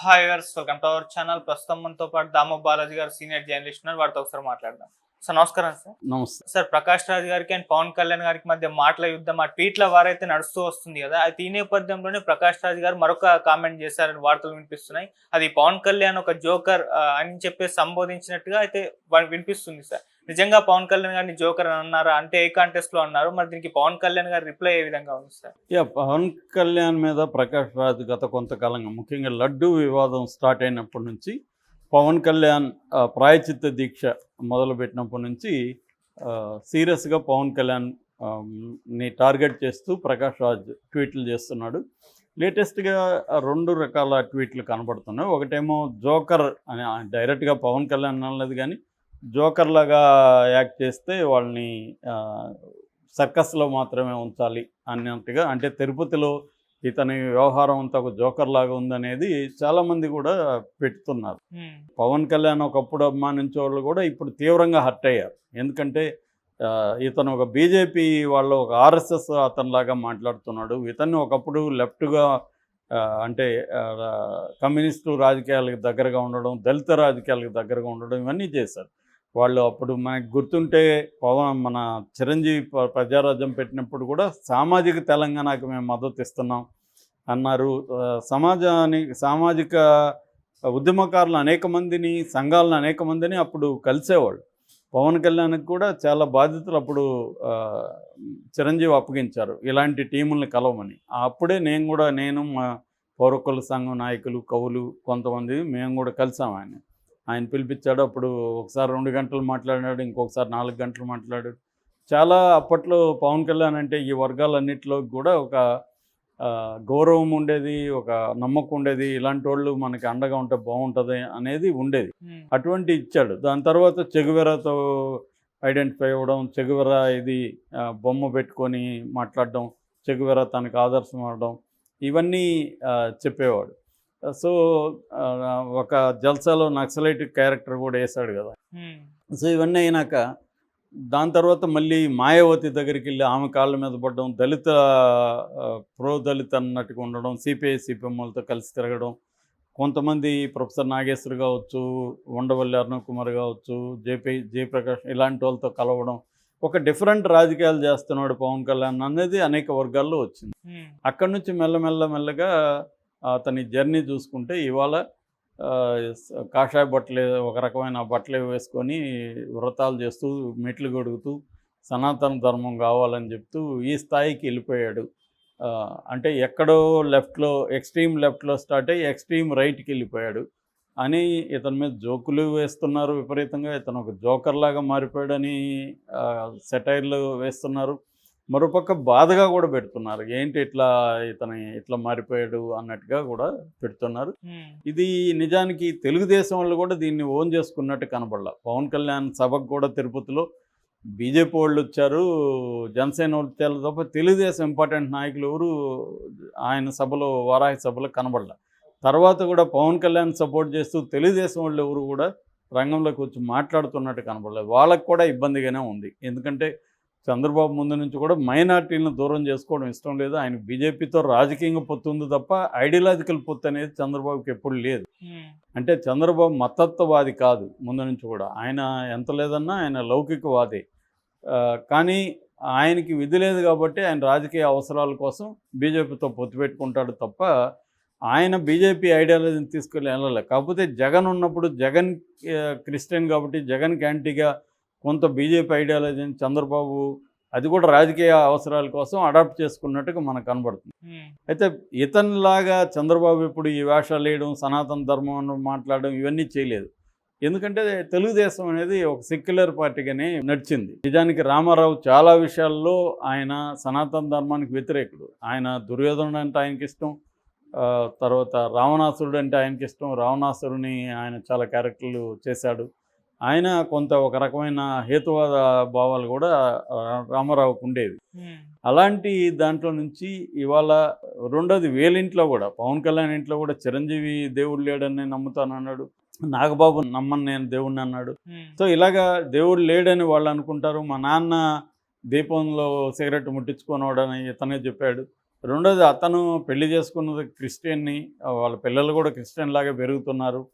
Hi viewers welcome to our channel ప్రస్తుతం మనతో పాటు దామో బాలాజీ గారు సీనియర్ జర్నలిస్ట్ ఉన్నారు. వారితో ఒకసారి మాట్లాడదాం. సార్ నమస్కారం సార్. నమస్తే. సార్ ప్రకాష్ రాజ్ గారికి అండ్ పవన్ కళ్యాణ్ గారికి మధ్య మాటల యుద్ధం ఆ ట్వీట్ల వారైతే నడుస్తూ వస్తుంది కదా అయితే ఈ నేపథ్యంలోనే ప్రకాష్ రాజ్ గారు మరొక కామెంట్ చేశారని వార్తలు వినిపిస్తున్నాయి. అది పవన్ కళ్యాణ్ ఒక జోకర్ అని చెప్పి సంబోధించినట్టుగా అయితే వినిపిస్తుంది సార్. నిజంగా పవన్ కళ్యాణ్ గారిని జోకర్ అని అన్నారు? అంటే ఏ కాంటెస్ట్లో అన్నారు? మరి దీనికి పవన్ కళ్యాణ్ గారి రిప్లై ఏ విధంగా ఉంది సార్? యా పవన్ కళ్యాణ్ మీద ప్రకాష్ రాజ్ గత కొంతకాలంగా ముఖ్యంగా లడ్డు వివాదం స్టార్ట్ అయినప్పటి నుంచి పవన్ కళ్యాణ్ ప్రాయచిత్త దీక్ష మొదలుపెట్టినప్పటి నుంచి సీరియస్గా పవన్ కళ్యాణ్ని టార్గెట్ చేస్తూ ప్రకాష్ రాజ్ ట్వీట్లు చేస్తున్నాడు. లేటెస్ట్గా రెండు రకాల ట్వీట్లు కనబడుతున్నాయి. ఒకటేమో జోకర్ అని డైరెక్ట్గా పవన్ కళ్యాణ్ అనలేదు కానీ జోకర్ లాగా యాక్ట్ చేస్తే వాళ్ళని సర్కస్లో మాత్రమే ఉంచాలి అన్నట్టుగా అంటే తిరుపతిలో ఇతని వ్యవహారం అంతా ఒక జోకర్ లాగా ఉందనేది చాలామంది కూడా పెడుతున్నారు. పవన్ కళ్యాణ్ ఒకప్పుడు అభిమానించే వాళ్ళు కూడా ఇప్పుడు తీవ్రంగా హర్ట్ అయ్యారు. ఎందుకంటే ఇతను ఒక బీజేపీ వాళ్ళు ఒక ఆర్ఎస్ఎస్ అతనిలాగా మాట్లాడుతున్నాడు. ఇతన్ని ఒకప్పుడు లెఫ్ట్గా అంటే కమ్యూనిస్టు రాజకీయాలకు దగ్గరగా ఉండడం దళిత రాజకీయాలకు దగ్గరగా ఉండడం ఇవన్నీ చేశారు. వాళ్ళు అప్పుడు మనకు గుర్తుంటే పవన్ మన చిరంజీవి ప్రజారాజ్యం పెట్టినప్పుడు కూడా సామాజిక తెలంగాణకు మేము మద్దతు ఇస్తున్నాం అన్నారు. సమాజానికి సామాజిక ఉద్యమకారులు అనేక మందిని సంఘాలను అనేక మందిని అప్పుడు కలిసేవాళ్ళు. పవన్ కళ్యాణ్కి కూడా చాలా బాధ్యతలు అప్పుడు చిరంజీవి అప్పగించారు ఇలాంటి టీముల్ని కలవమని. అప్పుడే నేను కూడా నేను మా పౌరకుల సంఘం నాయకులు కవులు కొంతమంది మేము కూడా కలిసాం ఆయన ఆయన పిలిపించాడు అప్పుడు ఒకసారి రెండు గంటలు మాట్లాడాడు ఇంకొకసారి నాలుగు గంటలు మాట్లాడాడు. చాలా అప్పట్లో పవన్ కళ్యాణ్ అంటే ఈ వర్గాలన్నింటిలో కూడా ఒక గౌరవం ఉండేది ఒక నమ్మకం ఉండేది ఇలాంటి వాళ్ళు మనకి అండగా ఉంటే బాగుంటుంది అనేది ఉండేది. అటువంటి ఇచ్చాడు. దాని తర్వాత చెగువెరతో ఐడెంటిఫై అవ్వడం చెగువెర ఇది బొమ్మ పెట్టుకొని మాట్లాడడం చెగువెర తనకు ఆదర్శం అవడం ఇవన్నీ చెప్పేవాడు. సో ఒక జల్సాలో నక్సలైట్ క్యారెక్టర్ కూడా వేశాడు కదా. సో ఇవన్నీ అయినాక దాని తర్వాత మళ్ళీ మాయావతి దగ్గరికి వెళ్ళి ఆమె కాళ్ళ మీద పడడం దళిత ప్రో దళిత అన్నట్టుగా ఉండడం సిపిఐ సిపిఎంలతో కలిసి తిరగడం కొంతమంది ప్రొఫెసర్ నాగేశ్వర్ కావచ్చు ఉండవల్లి అరుణ్ కుమార్ కావచ్చు జేపీ జయప్రకాష్ ఇలాంటి వాళ్ళతో కలవడం ఒక డిఫరెంట్ రాజకీయాలు చేస్తున్నాడు పవన్ కళ్యాణ్ అనేది అనేక వర్గాల్లో వచ్చింది. అక్కడి నుంచి మెల్లమెల్ల మెల్లగా అతని జర్నీ చూసుకుంటే ఇవాళ కాషాయ బట్టలు ఒక రకమైన బట్టలు వేసుకొని వ్రతాలు చేస్తూ మెట్లు గొడుగుతూ సనాతన ధర్మం కావాలని చెప్తూ ఈ స్థాయికి వెళ్ళిపోయాడు. అంటే ఎక్కడో లెఫ్ట్లో ఎక్స్ట్రీమ్ లెఫ్ట్లో స్టార్ట్ అయ్యి ఎక్స్ట్రీమ్ రైట్కి వెళ్ళిపోయాడు. అని ఇతని మీద జోకులు వేస్తున్నారు విపరీతంగా. ఇతను ఒక జోకర్ లాగా మారిపోయాడని సెటైర్లు వేస్తున్నారు. మరోపక్క బాధగా కూడా పెడుతున్నారు. ఏంటి ఇట్లా ఇతని ఇట్లా మారిపోయాడు అన్నట్టుగా కూడా పెడుతున్నారు. ఇది నిజానికి తెలుగుదేశం వాళ్ళు కూడా దీన్ని ఓన్ చేసుకున్నట్టు కనపడలా పవన్ కళ్యాణ్ సభకు కూడా తిరుపతిలో బీజేపీ వాళ్ళు వచ్చారు. జనసేన వాళ్ళు వచ్చారు తప్ప తెలుగుదేశం ఇంపార్టెంట్ నాయకులు ఎవరు? ఆయన సభలో వారాహి సభలో కనబడలా. తర్వాత కూడా పవన్ కళ్యాణ్ సపోర్ట్ చేస్తూ తెలుగుదేశం వాళ్ళు ఎవరు కూడా రంగంలోకి వచ్చి మాట్లాడుతున్నట్టు కనబడలేదు వాళ్ళకు కూడా ఇబ్బందిగానే ఉంది. ఎందుకంటే చంద్రబాబు ముందు నుంచి కూడా మైనార్టీలను దూరం చేసుకోవడం ఇష్టం లేదు. ఆయన బీజేపీతో రాజకీయంగా పొత్తు ఉంది తప్ప ఐడియాలజికల్ పొత్తు అనేది చంద్రబాబుకి ఎప్పుడు లేదు. అంటే చంద్రబాబు మతత్వవాది కాదు ముందు నుంచి కూడా. ఆయన ఎంత లేదన్నా ఆయన లౌకికవాది. కానీ ఆయనకి విధి లేదు కాబట్టి ఆయన రాజకీయ అవసరాల కోసం బీజేపీతో పొత్తు పెట్టుకుంటాడు తప్ప ఆయన బీజేపీ ఐడియాలజీని తీసుకెళ్ళి వెళ్ళలే. కాకపోతే జగన్ ఉన్నప్పుడు జగన్ క్రిస్టియన్ కాబట్టి జగన్ యాంటీగా కొంత బీజేపీ ఐడియాలజీని చంద్రబాబు అది కూడా రాజకీయ అవసరాల కోసం అడాప్ట్ చేసుకున్నట్టుగా మనకు కనబడుతుంది. అయితే ఇతనిలాగా చంద్రబాబు ఇప్పుడు ఈ వేషాలు వేయడం సనాతన ధర్మం మాట్లాడడం ఇవన్నీ చేయలేదు. ఎందుకంటే తెలుగుదేశం అనేది ఒక సెక్యులర్ పార్టీగానే నడిచింది. నిజానికి రామారావు చాలా విషయాల్లో ఆయన సనాతన ధర్మానికి వ్యతిరేకుడు. ఆయన దుర్యోధనుడు అంటే ఆయనకి ఇష్టం. తర్వాత రావణాసురుడు అంటే ఆయనకి ఇష్టం. రావణాసురుని ఆయన చాలా క్యారెక్టర్లు చేశాడు. ఆయన కొంత ఒక రకమైన హేతువాద భావాలు కూడా రామారావుకు ఉండేవి. అలాంటి దాంట్లో నుంచి ఇవాళ రెండోది వీళ్ళింట్లో కూడా పవన్ కళ్యాణ్ ఇంట్లో కూడా చిరంజీవి దేవుడు లేడని నేను నమ్ముతానన్నాడు. నాగబాబు నమ్మని నేను దేవుడిని అన్నాడు. సో ఇలాగా దేవుడు లేడని వాళ్ళు అనుకుంటారు. మా నాన్న దీపంలో సిగరెట్ ముట్టించుకున్నాడని ఇతనే చెప్పాడు. రెండోది అతను పెళ్ళి చేసుకున్నది క్రిస్టియన్ని వాళ్ళ పిల్లలు కూడా క్రిస్టియన్ లాగా పెరుగుతున్నారు.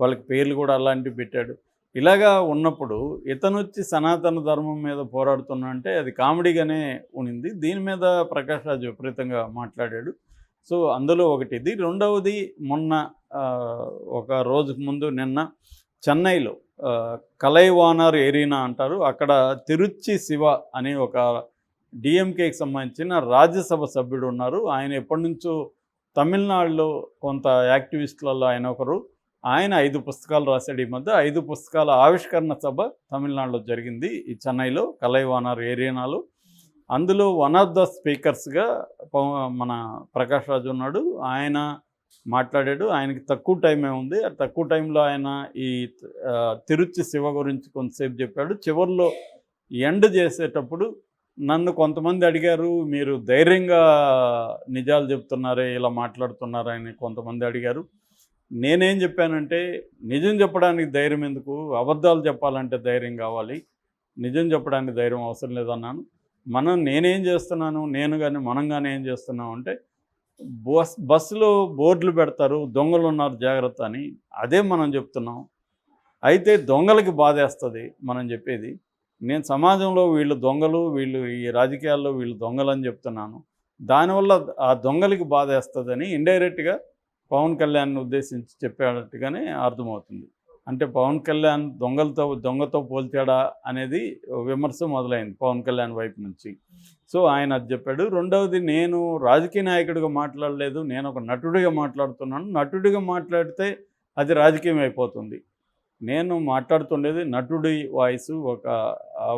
వాళ్ళకి పేర్లు కూడా అలాంటివి పెట్టాడు. ఇలాగా ఉన్నప్పుడు ఇతను వచ్చి సనాతన ధర్మం మీద పోరాడుతున్నా అంటే అది కామెడీగానే ఉనింది. దీని మీద ప్రకాష్ రాజ్ విపరీతంగా మాట్లాడాడు. సో అందులో ఒకటి ఇది రెండవది మొన్న ఒక రోజుకు ముందు నిన్న చెన్నైలో కలైవానర్ ఏరీనా అంటారు. అక్కడ తిరుచి శివ అనే ఒక డిఎంకేకి సంబంధించిన రాజ్యసభ సభ్యుడు ఉన్నారు. ఆయన ఎప్పటి నుంచో తమిళనాడులో కొంత యాక్టివిస్టులలో ఆయన ఒకరు. ఆయన ఐదు పుస్తకాలు రాశాడు. ఈ మధ్య ఐదు పుస్తకాల ఆవిష్కరణ సభ తమిళనాడులో జరిగింది. ఈ చెన్నైలో కలైవానర్ ఏరియానాలో. అందులో వన్ ఆఫ్ ద స్పీకర్స్గా మన ప్రకాష్ రాజు ఉన్నాడు. ఆయన మాట్లాడాడు. ఆయనకి తక్కువ టైమే ఉంది. ఆ తక్కువ టైంలో ఆయన ఈ తిరుచి శివ గురించి కొంతసేపు చెప్పాడు. చివరిలో ఎండ్ చేసేటప్పుడు నన్ను కొంతమంది అడిగారు మీరు ధైర్యంగా నిజాలు చెప్తున్నారే ఇలా మాట్లాడుతున్నారని కొంతమంది అడిగారు. నేనేం చెప్పానంటే నిజం చెప్పడానికి ధైర్యం ఎందుకు? అబద్ధాలు చెప్పాలంటే ధైర్యం కావాలి. నిజం చెప్పడానికి ధైర్యం అవసరం లేదన్నాను. మనం నేనేం చేస్తున్నాను నేను కానీ మనం కానీ ఏం చేస్తున్నాం అంటే బస్ బస్సులో బోర్డులు పెడతారు దొంగలు ఉన్నారు జాగ్రత్త అని. అదే మనం చెప్తున్నాం. అయితే దొంగలకి బాధేస్తుంది మనం చెప్పేది. నేను సమాజంలో వీళ్ళు దొంగలు వీళ్ళు ఈ రాజకీయాల్లో వీళ్ళు దొంగలు అని చెప్తున్నాను. దానివల్ల ఆ దొంగలకి బాధేస్తుందని ఇండైరెక్ట్గా పవన్ కళ్యాణ్ ఉద్దేశించి చెప్పేటట్టుగానే అర్థమవుతుంది. అంటే పవన్ కళ్యాణ్ దొంగలతో దొంగతో పోల్చాడా అనేది విమర్శ మొదలైంది పవన్ కళ్యాణ్ వైపు నుంచి. సో ఆయన అది చెప్పాడు. రెండవది నేను రాజకీయ నాయకుడిగా మాట్లాడలేదు. నేను ఒక నటుడిగా మాట్లాడుతున్నాను. నటుడిగా మాట్లాడితే అది రాజకీయం అయిపోతుంది. నేను మాట్లాడుతుండేది నటుడి వాయిస్ ఒక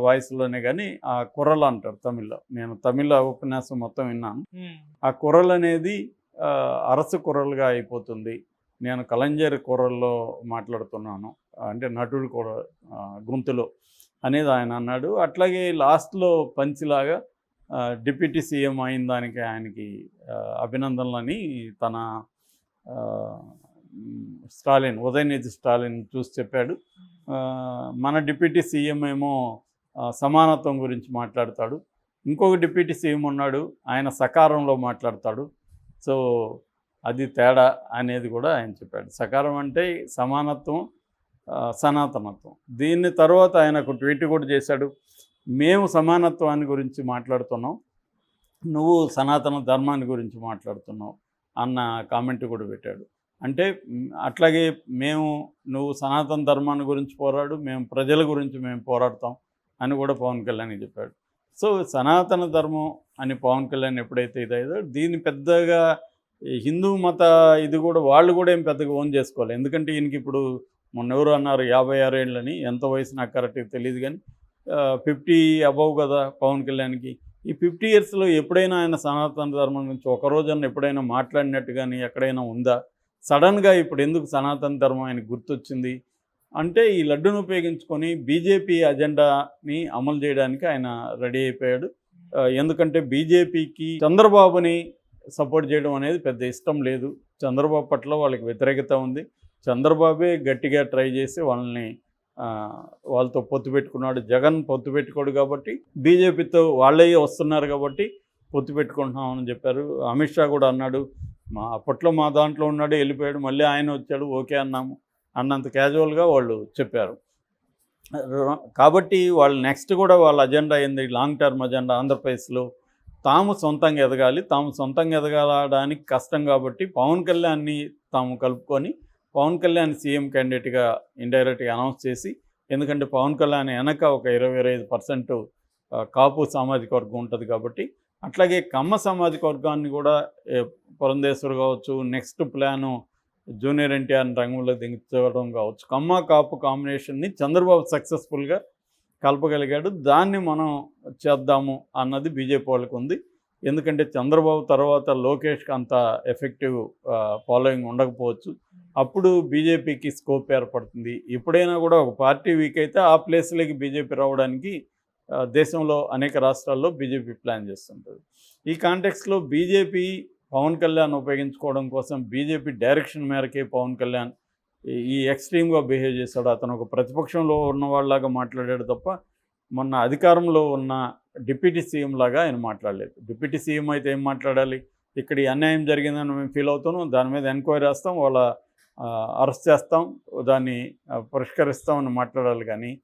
వాయిస్లోనే కానీ ఆ కుర్రలు అంటారు తమిళ్ళో. నేను తమిళ ఉపన్యాసం మొత్తం విన్నాను. ఆ కుర్రలు అనేది అరసు కుర్రలుగా అయిపోతుంది. నేను కలంజరి కుర్రల్లో మాట్లాడుతున్నాను. అంటే నటుడు కూర ఆ, గొంతులో అనేది ఆయన అన్నాడు. అట్లాగే లాస్ట్లో పంచిలాగా డిప్యూటీ సీఎం అయిన దానికి ఆయనకి అభినందనలని తన స్టాలిన్ ఉదయనిధి స్టాలిన్ చూసి చెప్పాడు. మన డిప్యూటీ సీఎం ఏమో సమానత్వం గురించి మాట్లాడతాడు. ఇంకొక డిప్యూటీ సీఎం ఉన్నాడు. ఆయన సకారంలో మాట్లాడతాడు. సో అది తేడా అనేది కూడా ఆయన చెప్పాడు. సకారం అంటే సమానత్వం సనాతనత్వం. దీన్ని తర్వాత ఆయన ఒక ట్వీట్ కూడా చేశాడు. మేము సమానత్వాన్ని గురించి మాట్లాడుతున్నాం నువ్వు సనాతన ధర్మాన్ని గురించి మాట్లాడుతున్నావు అన్న కామెంట్ కూడా పెట్టాడు. అంటే అట్లాగే మేము నువ్వు సనాతన ధర్మాన్ని గురించి పోరాడు మేము ప్రజల గురించి మేము పోరాడతాం అని కూడా పవన్ కళ్యాణ్ చెప్పాడు. సో సనాతన ధర్మం అని పవన్ కళ్యాణ్ ఎప్పుడైతే ఇదైదో దీన్ని పెద్దగా హిందూ మత ఇది కూడా వాళ్ళు కూడా ఏం పెద్దగా ఓన్ చేసుకోవాలి. ఎందుకంటే ఈయనకి ఇప్పుడు మొన్న ఎవరు అన్నారు యాభై ఆరు ఏళ్ళని ఎంత వయసు నాకు కరెక్ట్గా తెలియదు కానీ ఫిఫ్టీ అబవ్ కదా పవన్ కళ్యాణ్కి. ఈ ఫిఫ్టీ ఇయర్స్లో ఎప్పుడైనా ఆయన సనాతన ధర్మం గురించి ఒక రోజన్నా ఎప్పుడైనా మాట్లాడినట్టు కానీ ఎక్కడైనా ఉందా? సడన్గా ఇప్పుడు ఎందుకు సనాతన ధర్మం ఆయనకు గుర్తొచ్చింది? అంటే ఈ లడ్డును ఉపయోగించుకొని బీజేపీ అజెండాని అమలు చేయడానికి ఆయన రెడీ అయిపోయాడు. ఎందుకంటే బీజేపీకి చంద్రబాబుని సపోర్ట్ చేయడం అనేది పెద్ద ఇష్టం లేదు. చంద్రబాబు పట్ల వాళ్ళకి వ్యతిరేకత ఉంది. చంద్రబాబే గట్టిగా ట్రై చేసి వాళ్ళని వాళ్ళతో పొత్తు పెట్టుకున్నాడు. జగన్ పొత్తు పెట్టుకోడు కాబట్టి బీజేపీతో వాళ్ళే వస్తున్నారు కాబట్టి పొత్తు పెట్టుకుంటున్నామని చెప్పారు. అమిత్ షా కూడా అన్నాడు మా అప్పట్లో మా దాంట్లో ఉన్నాడు వెళ్ళిపోయాడు మళ్ళీ ఆయన వచ్చాడు ఓకే అన్నాము. అన్నంత క్యాజువల్గా వాళ్ళు చెప్పారు. కాబట్టి వాళ్ళు నెక్స్ట్ కూడా వాళ్ళ అజెండా ఏంది? లాంగ్ టర్మ్ అజెండా ఆంధ్రప్రదేశ్లో తాము సొంతంగా ఎదగాలి. తాము సొంతంగా ఎదగడానికి కష్టం కాబట్టి పవన్ కళ్యాణ్ని తాము కలుపుకొని పవన్ కళ్యాణ్ సీఎం క్యాండిడేట్గా ఇండైరెక్ట్గా అనౌన్స్ చేసి ఎందుకంటే పవన్ కళ్యాణ్ వెనక ఒక ఇరవై ఇరవై ఐదు పర్సెంట్ కాపు సామాజిక వర్గం ఉంటుంది కాబట్టి అట్లాగే కమ్మ సామాజిక వర్గాన్ని కూడా పురంధేశ్వరు పురంధేశ్వర్ కావచ్చు నెక్స్ట్ ప్లాను జూనియర్ ఎన్టీఆర్ రంగంలో దించడం కావచ్చు. కమ్మ కాపు కాంబినేషన్ని చంద్రబాబు సక్సెస్ఫుల్గా కలపగలిగాడు. దాన్ని మనం చేద్దాము అన్నది బీజేపీ వాళ్ళకు ఉంది. ఎందుకంటే చంద్రబాబు తర్వాత లోకేష్కి అంత ఎఫెక్టివ్ ఫాలోయింగ్ ఉండకపోవచ్చు. అప్పుడు బీజేపీకి స్కోప్ ఏర్పడుతుంది. ఎప్పుడైనా కూడా ఒక పార్టీ వీక్ అయితే ఆ ప్లేస్లోకి బీజేపీ రావడానికి దేశంలో అనేక రాష్ట్రాల్లో బీజేపీ ప్లాన్ చేస్తుంటుంది. ఈ కాంటెక్స్లో బీజేపీ పవన్ కళ్యాణ్ ఉపయోగించుకోవడం కోసం బీజేపీ డైరెక్షన్ మేరకే పవన్ కళ్యాణ్ ఈ- ఎక్స్ట్రీమ్గా బిహేవ్ చేశాడు. అతను ఒక ప్రతిపక్షంలో ఉన్న వాళ్ళలాగా మాట్లాడాడు తప్ప మొన్న అధికారంలో ఉన్న డిప్యూటీ సీఎం లాగా ఆయన మాట్లాడలేదు. డిప్యూటీ సీఎం అయితే ఏం మాట్లాడాలి? ఇక్కడ ఈ అన్యాయం జరిగిందని మేము ఫీల్ అవుతున్నాం దాని మీద ఎంక్వైరీ చేస్తాం. వాళ్ళ అరెస్ట్ చేస్తాం. దాన్ని పరిష్కరిస్తామని మాట్లాడాలి కానీ